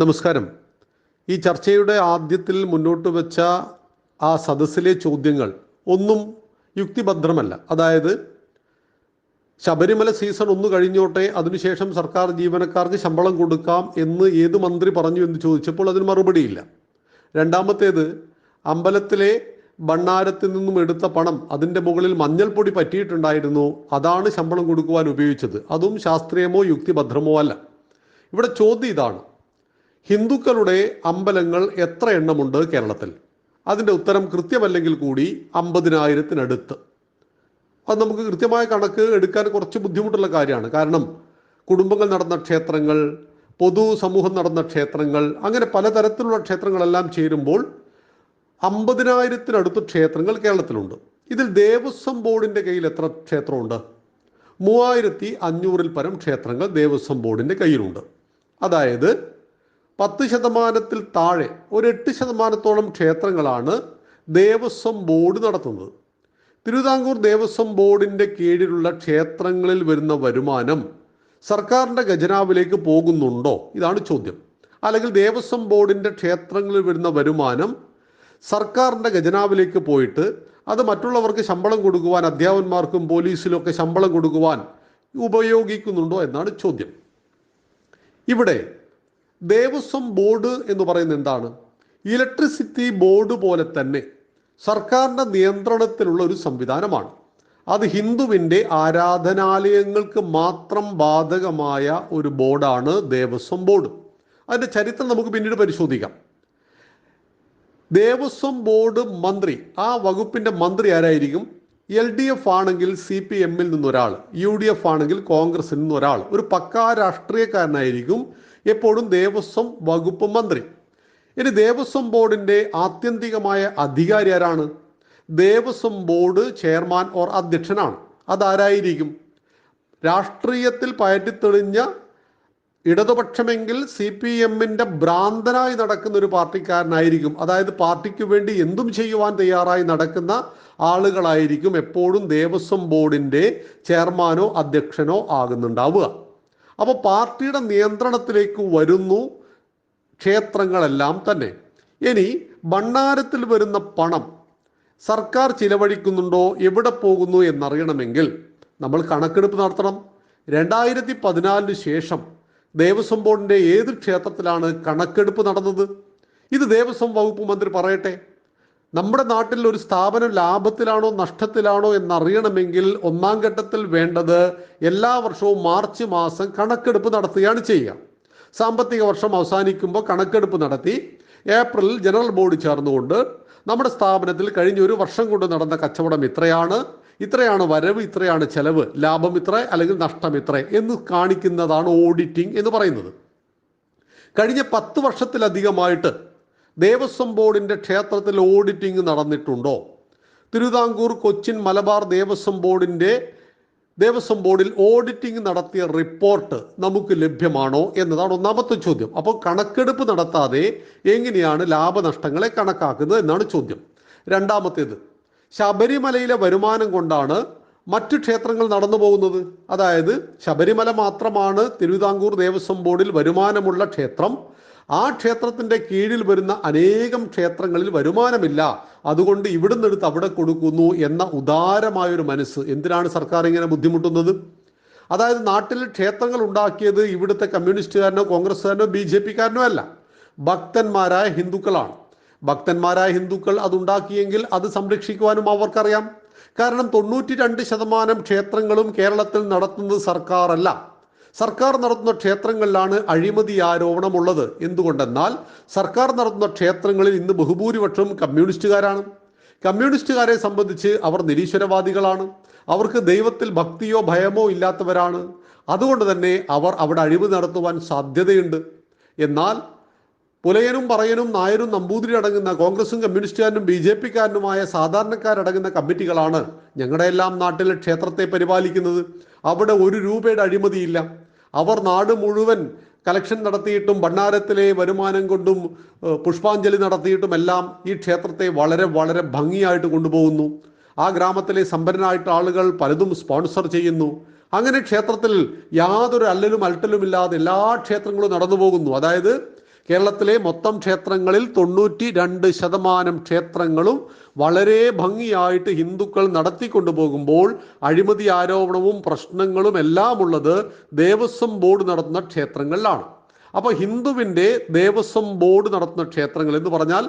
നമസ്കാരം. ഈ ചർച്ചയുടെ ആദ്യത്തിൽ മുന്നോട്ട് വെച്ച ആ സദസ്സിലെ ചോദ്യങ്ങൾ ഒന്നും യുക്തിഭദ്രമല്ല. അതായത് ശബരിമല സീസൺ ഒന്ന് കഴിഞ്ഞോട്ടെ അതിനുശേഷം സർക്കാർ ജീവനക്കാർക്ക് ശമ്പളം കൊടുക്കാം എന്ന് ഏത് മന്ത്രി പറഞ്ഞു എന്ന് ചോദിച്ചപ്പോൾ അതിന് മറുപടിയില്ല. രണ്ടാമത്തേത് അമ്പലത്തിലെ ഭണ്ണാരത്തിൽ നിന്നും എടുത്ത പണം അതിന്റെ മുകളിൽ മഞ്ഞൾപ്പൊടി പറ്റിയിട്ടുണ്ടായിരുന്നു അതാണ് ശമ്പളം കൊടുക്കുവാൻ ഉപയോഗിച്ചത്. അതും ശാസ്ത്രീയമോ യുക്തിഭദ്രമോ അല്ല. ഇവിടെ ചോദ്യം ഇതാണ്. ഹിന്ദുക്കളുടെ അമ്പലങ്ങൾ എത്ര എണ്ണമുണ്ട് കേരളത്തിൽ? അതിന്റെ ഉത്തരം കൃത്യമല്ലെങ്കിൽ കൂടി അമ്പതിനായിരത്തിനടുത്ത്. അത് നമുക്ക് കൃത്യമായ കണക്ക് എടുക്കാൻ കുറച്ച് ബുദ്ധിമുട്ടുള്ള കാര്യമാണ്. കാരണം കുടുംബങ്ങൾ നടന്ന ക്ഷേത്രങ്ങൾ പൊതു സമൂഹം നടന്ന ക്ഷേത്രങ്ങൾ അങ്ങനെ പലതരത്തിലുള്ള ക്ഷേത്രങ്ങളെല്ലാം ചേരുമ്പോൾ അമ്പതിനായിരത്തിനടുത്ത് ക്ഷേത്രങ്ങൾ കേരളത്തിലുണ്ട്. ഇതിൽ ദേവസ്വം ബോർഡിന്റെ കയ്യിൽ എത്ര ക്ഷേത്രമുണ്ട്? മൂവായിരത്തി അഞ്ഞൂറിൽ പരം ക്ഷേത്രങ്ങൾ ദേവസ്വം ബോർഡിന്റെ കയ്യിലുണ്ട്. അതായത് പത്ത് ശതമാനത്തിൽ താഴെ ഒരു എട്ട് ശതമാനത്തോളം ക്ഷേത്രങ്ങളാണ് ദേവസ്വം ബോർഡ് നടത്തുന്നത്. തിരുവിതാംകൂർ ദേവസ്വം ബോർഡിന്റെ കീഴിലുള്ള ക്ഷേത്രങ്ങളിൽ വരുന്ന വരുമാനം സർക്കാരിന്റെ ഖജനാവിലേക്ക് പോകുന്നുണ്ടോ? ഇതാണ് ചോദ്യം. അല്ലെങ്കിൽ ദേവസ്വം ബോർഡിന്റെ ക്ഷേത്രങ്ങളിൽ വരുന്ന വരുമാനം സർക്കാരിന്റെ ഖജനാവിലേക്ക് പോയിട്ട് അത് മറ്റുള്ളവർക്ക് ശമ്പളം കൊടുക്കുവാൻ അധ്യാപന്മാർക്കും പോലീസിലും ഒക്കെ ശമ്പളം കൊടുക്കുവാൻ ഉപയോഗിക്കുന്നുണ്ടോ എന്നാണ് ചോദ്യം. ഇവിടെ ദേവസ്വം ബോർഡ് എന്ന് പറയുന്നത് എന്താണ്? ഇലക്ട്രിസിറ്റി ബോർഡ് പോലെ തന്നെ സർക്കാരിന്റെ നിയന്ത്രണത്തിലുള്ള ഒരു സംവിധാനമാണ്. അത് ഹിന്ദുവിന്റെ ആരാധനാലയങ്ങൾക്ക് മാത്രം ബാധകമായ ഒരു ബോർഡാണ് ദേവസ്വം ബോർഡ്. അതിന്റെ ചരിത്രം നമുക്ക് പിന്നീട് പരിശോധിക്കാം. ദേവസ്വം ബോർഡ് മന്ത്രി ആ വകുപ്പിന്റെ മന്ത്രി ആരായിരിക്കും? എൽ ഡി എഫ് ആണെങ്കിൽ സി പി എമ്മിൽ നിന്നൊരാൾ യു ഡി എഫ് ആണെങ്കിൽ കോൺഗ്രസിൽ നിന്നൊരാൾ. ഒരു പക്കാ രാഷ്ട്രീയക്കാരനായിരിക്കും എപ്പോഴും ദേവസ്വം വകുപ്പ് മന്ത്രി. ഇനി ദേവസ്വം ബോർഡിന്റെ ആത്യന്തികമായ അധികാരി ആരാണ്? ദേവസ്വം ബോർഡ് ചെയർമാൻ ഓർ അധ്യക്ഷനാണ്. അതാരായിരിക്കും? രാഷ്ട്രീയത്തിൽ പയറ്റിത്തെളിഞ്ഞ ഇടതുപക്ഷമെങ്കിൽ സി പി എമ്മിന്റെ ഭ്രാന്തനായി നടക്കുന്ന ഒരു പാർട്ടിക്കാരനായിരിക്കും. അതായത് പാർട്ടിക്ക് വേണ്ടി എന്തും ചെയ്യുവാൻ തയ്യാറായി നടക്കുന്ന ആളുകളായിരിക്കും എപ്പോഴും ദേവസ്വം ബോർഡിന്റെ ചെയർമാനോ അധ്യക്ഷനോ ആകുന്നുണ്ടാവുക. അപ്പോൾ പാർട്ടിയുടെ നിയന്ത്രണത്തിലേക്ക് വരുന്നു ക്ഷേത്രങ്ങളെല്ലാം തന്നെ. ഇനി ഭണ്ണാരത്തിൽ വരുന്ന പണം സർക്കാർ ചിലവഴിക്കുന്നുണ്ടോ എവിടെ പോകുന്നു എന്നറിയണമെങ്കിൽ നമ്മൾ കണക്കെടുപ്പ് നടത്തണം. രണ്ടായിരത്തി പതിനാലിന് ശേഷം ദേവസ്വം ബോർഡിന്റെ ഏത് ക്ഷേത്രത്തിലാണ് കണക്കെടുപ്പ് നടന്നത്? ഇത് ദേവസ്വം വകുപ്പ് മന്ത്രി പറയട്ടെ. നമ്മുടെ നാട്ടിൽ ഒരു സ്ഥാപനം ലാഭത്തിലാണോ നഷ്ടത്തിലാണോ എന്നറിയണമെങ്കിൽ ഒന്നാം ഘട്ടത്തിൽ വേണ്ടത് എല്ലാ വർഷവും മാർച്ച് മാസം കണക്കെടുപ്പ് നടത്തുകയാണ് ചെയ്യുക. സാമ്പത്തിക വർഷം അവസാനിക്കുമ്പോൾ കണക്കെടുപ്പ് നടത്തി ഏപ്രിലിൽ ജനറൽ ബോർഡ് ചേർന്നുകൊണ്ട് നമ്മുടെ സ്ഥാപനത്തിൽ കഴിഞ്ഞ ഒരു വർഷം കൊണ്ട് നടന്ന കച്ചവടം ഇത്രയാണ്. ഇത്രയാണ് വരവ് ഇത്രയാണ് ചെലവ്. ലാഭം ഇത്ര അല്ലെങ്കിൽ നഷ്ടം ഇത്ര എന്ന് കാണിക്കുന്നതാണ് ഓഡിറ്റിംഗ് എന്ന് പറയുന്നത്. കഴിഞ്ഞ പത്ത് വർഷത്തിലധികമായിട്ട് ദേവസ്വം ബോർഡിന്റെ ക്ഷേത്രത്തിൽ ഓഡിറ്റിംഗ് നടന്നിട്ടുണ്ടോ? തിരുവിതാംകൂർ കൊച്ചിൻ മലബാർ ദേവസ്വം ബോർഡിന്റെ ദേവസ്വം ബോർഡിൽ ഓഡിറ്റിംഗ് നടത്തിയ റിപ്പോർട്ട് നമുക്ക് ലഭ്യമാണോ എന്നതാണ് ഒന്നാമത്തെ ചോദ്യം. അപ്പോൾ കണക്കെടുപ്പ് നടത്താതെ എങ്ങനെയാണ് ലാഭനഷ്ടങ്ങളെ കണക്കാക്കുന്നത് എന്നാണ് ചോദ്യം. രണ്ടാമത്തേത് ശബരിമലയിലെ വരുമാനം കൊണ്ടാണ് മറ്റു ക്ഷേത്രങ്ങൾ നടന്നു പോകുന്നത്. അതായത് ശബരിമല മാത്രമാണ് തിരുവിതാംകൂർ ദേവസ്വം ബോർഡിൽ വരുമാനമുള്ള ക്ഷേത്രം. ആ ക്ഷേത്രത്തിന്റെ കീഴിൽ വരുന്ന അനേകം ക്ഷേത്രങ്ങളിൽ വരുമാനമില്ല. അതുകൊണ്ട് ഇവിടുന്ന് എടുത്ത് അവിടെ കൊടുക്കുന്നു എന്ന ഉദാരമായൊരു മനസ്സ്. എന്തിനാണ് സർക്കാർ ഇങ്ങനെ ബുദ്ധിമുട്ടുന്നത്? അതായത് നാട്ടിൽ ക്ഷേത്രങ്ങൾ ഉണ്ടാക്കിയത് ഇവിടുത്തെ കമ്മ്യൂണിസ്റ്റുകാരനോ കോൺഗ്രസ്സുകാരനോ ബി ജെ പിക്കാരനോ അല്ല. ഭക്തന്മാരായ ഹിന്ദുക്കളാണ്. ഭക്തന്മാരായ ഹിന്ദുക്കൾ അതുണ്ടാക്കിയെങ്കിൽ അത് സംരക്ഷിക്കുവാനും അവർക്കറിയാം. കാരണം തൊണ്ണൂറ്റി രണ്ട് ശതമാനം ക്ഷേത്രങ്ങളും കേരളത്തിൽ നടത്തുന്നത് സർക്കാരല്ല സർക്കാർ നടത്തുന്ന ക്ഷേത്രങ്ങളിലാണ് അഴിമതി ആരോപണമുള്ളത്. എന്തുകൊണ്ടെന്നാൽ സർക്കാർ നടത്തുന്ന ക്ഷേത്രങ്ങളിൽ ഇന്ന് ബഹുഭൂരിപക്ഷവും കമ്മ്യൂണിസ്റ്റുകാരാണ്. കമ്മ്യൂണിസ്റ്റുകാരെ സംബന്ധിച്ച് അവർ നിരീശ്വരവാദികളാണ്. അവർക്ക് ദൈവത്തിൽ ഭക്തിയോ ഭയമോ ഇല്ലാത്തവരാണ്. അതുകൊണ്ട് തന്നെ അവർ അവിടെ അഴിവ് നടത്തുവാൻ സാധ്യതയുണ്ട്. എന്നാൽ പുലയനും പറയനും നായരും നമ്പൂതിരി അടങ്ങുന്ന കോൺഗ്രസും കമ്മ്യൂണിസ്റ്റുകാരനും ബി ജെ പിക്കാരനുമായ സാധാരണക്കാരടങ്ങുന്ന കമ്മിറ്റികളാണ് ഞങ്ങളുടെ എല്ലാം നാട്ടിലെ ക്ഷേത്രത്തെ പരിപാലിക്കുന്നത്. അവിടെ ഒരു രൂപയുടെ അഴിമതിയില്ല. അവർ നാട് മുഴുവൻ കലക്ഷൻ നടത്തിയിട്ടും ഭണ്ണാരത്തിലെ വരുമാനം കൊണ്ടും പുഷ്പാഞ്ജലി നടത്തിയിട്ടും എല്ലാം ഈ ക്ഷേത്രത്തെ വളരെ വളരെ ഭംഗിയായിട്ട് കൊണ്ടുപോകുന്നു. ആ ഗ്രാമത്തിലെ സമ്പന്നരായിട്ട് ആളുകൾ പലതും സ്പോൺസർ ചെയ്യുന്നു. അങ്ങനെ ക്ഷേത്രത്തിൽ യാതൊരു അല്ലലും അൽട്ടലും ഇല്ലാതെ എല്ലാ ക്ഷേത്രങ്ങളും നടന്നു പോകുന്നു അതായത് കേരളത്തിലെ മൊത്തം ക്ഷേത്രങ്ങളിൽ തൊണ്ണൂറ്റി രണ്ട് ശതമാനം ക്ഷേത്രങ്ങളും വളരെ ഭംഗിയായിട്ട് ഹിന്ദുക്കൾ നടത്തിക്കൊണ്ടു പോകുമ്പോൾ അഴിമതി ആരോപണവും പ്രശ്നങ്ങളും എല്ലാം ഉള്ളത് ദേവസ്വം ബോർഡ് നടത്തുന്ന ക്ഷേത്രങ്ങളിലാണ്. അപ്പോൾ ഹിന്ദുവിന്റെ ദേവസ്വം ബോർഡ് നടത്തുന്ന ക്ഷേത്രങ്ങൾ എന്ന് പറഞ്ഞാൽ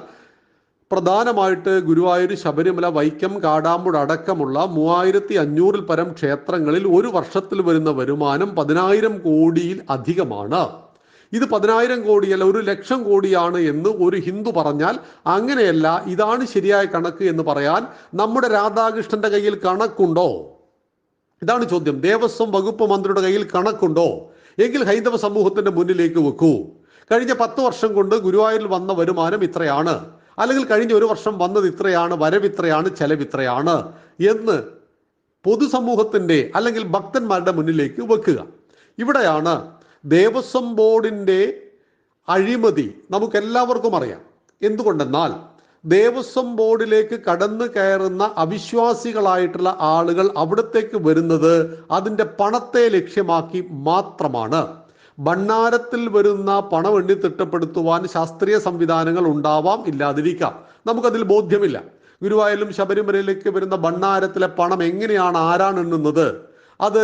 പ്രധാനമായിട്ട് ഗുരുവായൂർ ശബരിമല വൈക്കം കാടാമ്പുഴ അടക്കമുള്ള മൂവായിരത്തി അഞ്ഞൂറിൽ പരം ക്ഷേത്രങ്ങളിൽ ഒരു വർഷത്തിൽ വരുന്ന വരുമാനം പതിനായിരം കോടിയിൽ അധികമാണ്. ഇത് പതിനായിരം കോടിയല്ല ഒരു ലക്ഷം കോടിയാണ് എന്ന് ഒരു ഹിന്ദു പറഞ്ഞാൽ അങ്ങനെയല്ല ഇതാണ് ശരിയായ കണക്ക് എന്ന് പറയാൻ നമ്മുടെ രാധാകൃഷ്ണന്റെ കയ്യിൽ കണക്കുണ്ടോ? ഇതാണ് ചോദ്യം. ദേവസ്വം വകുപ്പ് മന്ത്രിയുടെ കയ്യിൽ കണക്കുണ്ടോ? എങ്കിൽ ഹൈന്ദവ സമൂഹത്തിന്റെ മുന്നിലേക്ക് വെക്കൂ. കഴിഞ്ഞ പത്ത് വർഷം കൊണ്ട് ഗുരുവായൂരിൽ വന്ന വരുമാനം ഇത്രയാണ്. അല്ലെങ്കിൽ കഴിഞ്ഞ ഒരു വർഷം വന്നത് ഇത്രയാണ് വരവിത്രയാണ് ഇത്രയാണ് ചെലവ് ഇത്രയാണ് എന്ന് പൊതുസമൂഹത്തിന്റെ അല്ലെങ്കിൽ ഭക്തന്മാരുടെ മുന്നിലേക്ക് വെക്കുക. ഇവിടെയാണ് ദേവസ്വം ബോർഡിന്റെ അഴിമതി നമുക്കെല്ലാവർക്കും അറിയാം. എന്തുകൊണ്ടെന്നാൽ ദേവസ്വം ബോർഡിലേക്ക് കടന്നു കയറുന്ന അവിശ്വാസികളായിട്ടുള്ള ആളുകൾ അവിടത്തേക്ക് വരുന്നത് അതിന്റെ പണത്തെ ലക്ഷ്യമാക്കി മാത്രമാണ്. ഭണ്ണാരത്തിൽ വരുന്ന പണം എണ്ണി തിട്ടപ്പെടുത്തുവാൻ ശാസ്ത്രീയ സംവിധാനങ്ങൾ ഉണ്ടാവാം ഇല്ലാതിരിക്കാം. നമുക്കതിൽ ബോധ്യമില്ല. ഗുരുവായൂരിലും ശബരിമലയിലേക്ക് വരുന്ന ഭണ്ണാരത്തിലെ പണം എങ്ങനെയാണ് ആരാണ് എണ്ണുന്നത്? അത്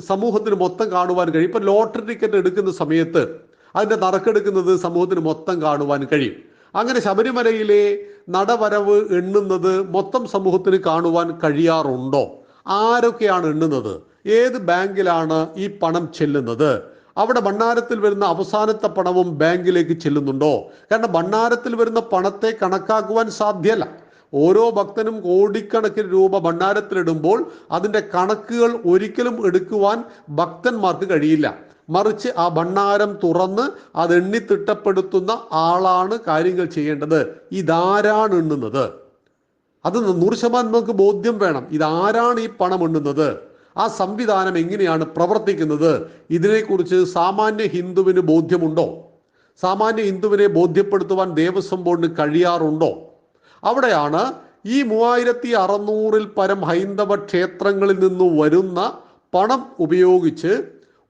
സമൂഹത്തിന് മൊത്തം കാണുവാൻ കഴിയും. ഇപ്പം ലോട്ടറി ടിക്കറ്റ് എടുക്കുന്ന സമയത്ത് അതിന്റെ നറുക്കെടുക്കുന്നത് സമൂഹത്തിന് മൊത്തം കാണുവാൻ കഴിയും. അങ്ങനെ ശബരിമലയിലെ നടവരവ് എണ്ണുന്നത് മൊത്തം സമൂഹത്തിന് കാണുവാൻ കഴിയാറുണ്ടോ? ആരൊക്കെയാണ് എണ്ണുന്നത്? ഏത് ബാങ്കിലാണ് ഈ പണം ചെല്ലുന്നത്? അവിടെ ഭണ്ണാരത്തിൽ വരുന്ന അവസാനത്തെ പണവും ബാങ്കിലേക്ക് ചെല്ലുന്നുണ്ടോ? കാരണം ഭണ്ണാരത്തിൽ വരുന്ന പണത്തെ കണക്കാക്കുവാൻ സാധ്യമല്ല ഓരോ ഭക്തനും കോടിക്കണക്കിന് രൂപ ഭണ്ഡാരത്തിലിടുമ്പോൾ അതിന്റെ കണക്കുകൾ ഒരിക്കലും എടുക്കുവാൻ ഭക്തന്മാർക്ക് കഴിയില്ല. മറിച്ച് ആ ഭണ്ണാരം തുറന്ന് അത് എണ്ണി എണ്ണിത്തിട്ടപ്പെടുത്തുന്ന ആളാണ് കാര്യങ്ങൾ ചെയ്യേണ്ടത്. ഇതാരാണ് എണ്ണുന്നത്? അത് നൂറ് ശതമാനം നമുക്ക് ബോധ്യം വേണം. ഇതാരാണ് ഈ പണം എണ്ണുന്നത്? ആ സംവിധാനം എങ്ങനെയാണ് പ്രവർത്തിക്കുന്നത്? ഇതിനെക്കുറിച്ച് സാമാന്യ ഹിന്ദുവിന് ബോധ്യമുണ്ടോ? സാമാന്യ ഹിന്ദുവിനെ ബോധ്യപ്പെടുത്തുവാൻ ദേവസ്വം ബോർഡിന് കഴിയാറുണ്ടോ? അവിടെയാണ് ഈ മൂവായിരത്തി അറുന്നൂറിൽ പരം ഹൈന്ദവ ക്ഷേത്രങ്ങളിൽ നിന്ന് വരുന്ന പണം ഉപയോഗിച്ച്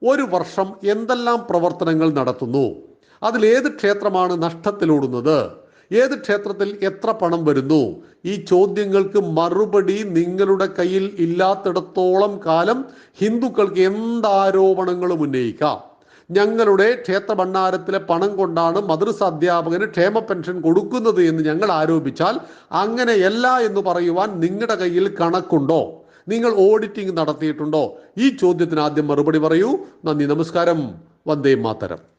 ഒരു വർഷം എന്തെല്ലാം പ്രവർത്തനങ്ങൾ നടത്തുന്നു? അതിൽ ഏത് ക്ഷേത്രമാണ് നഷ്ടത്തിലൂടുന്നത്? ഏത് ക്ഷേത്രത്തിൽ എത്ര പണം വരുന്നു? ഈ ചോദ്യങ്ങൾക്ക് മറുപടി നിങ്ങളുടെ കയ്യിൽ ഇല്ലാത്തിടത്തോളം കാലം ഹിന്ദുക്കൾക്ക് എന്താരോപണങ്ങളും ഉന്നയിക്കാം. ഞങ്ങളുടെ ക്ഷേത്ര ഭണ്ഡാരത്തിലെ പണം കൊണ്ടാണ് മദ്രസ അധ്യാപകന് ക്ഷേമ പെൻഷൻ കൊടുക്കുന്നത് എന്ന് ഞങ്ങൾ ആരോപിച്ചാൽ അങ്ങനെയല്ല എന്ന് പറയുവാൻ നിങ്ങളുടെ കയ്യിൽ കണക്കുണ്ടോ? നിങ്ങൾ ഓഡിറ്റിംഗ് നടത്തിയിട്ടുണ്ടോ? ഈ ചോദ്യത്തിന് ആദ്യം മറുപടി പറയൂ. നന്ദി നമസ്കാരം. വന്ദേ മാതരം.